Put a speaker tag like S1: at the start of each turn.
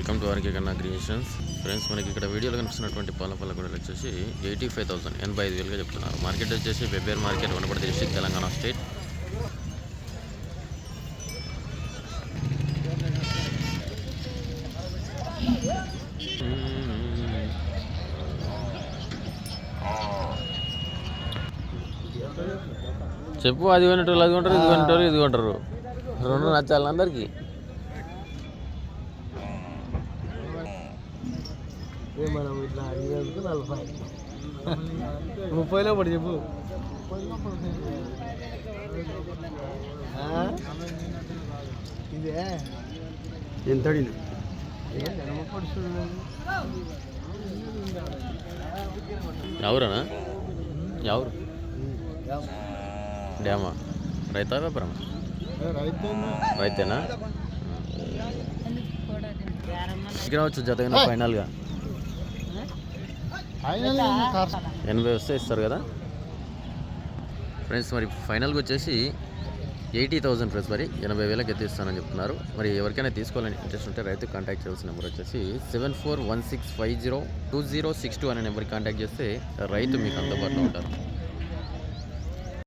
S1: Welcome to RK Kanna creations. Friends మనకి ఇక్కడ వీడియోలో కనిపిస్తున్నటువంటి పాల పళ్ళ కూడా వచ్చేసి ఎయిటీ ఫైవ్ థౌసండ్ ఎనభై ఐదు వేలుగా చెప్తున్నారు. మార్కెట్ వచ్చేసి వెబ్బేర్ market Wanaparthy district Telangana state. చెప్పు అది కొనేటోళ్ళు అది కొంటారు ఇది కొంటారు ఇది కొంటారు. రెండు నచ్చాలి అందరికీ.
S2: మనం ఇట్లా అడిగినందుకు నలభై. ముప్పైలో పడి చెప్పు? ఇదే. ఎంత అడిగిన?
S1: ఎవరనా ఎవరు డ్యామా? రైతా వ్యాపారం రైతేనా? ఇక్కడ వచ్చు జతగా ఫైనల్గా. ఎనభై వస్తే ఇస్తారు కదా. ఫ్రెండ్స్ మరి ఫైనల్గా వచ్చేసి ఎయిటీ థౌసండ్ ఫ్రెండ్స్ మరి ఎనభై వేలకు ఎత్తిస్తానని చెప్తున్నారు. మరి ఎవరికైనా తీసుకోవాలని ఇంట్రెస్ట్ ఉంటే రైతు కాంటాక్ట్ చేయాల్సిన నెంబర్ వచ్చేసి seven four one six five zero two zero six two అనే నెంబర్కి కాంటాక్ట్ చేస్తే రైతు మీకు అందుబాటులో ఉంటారు.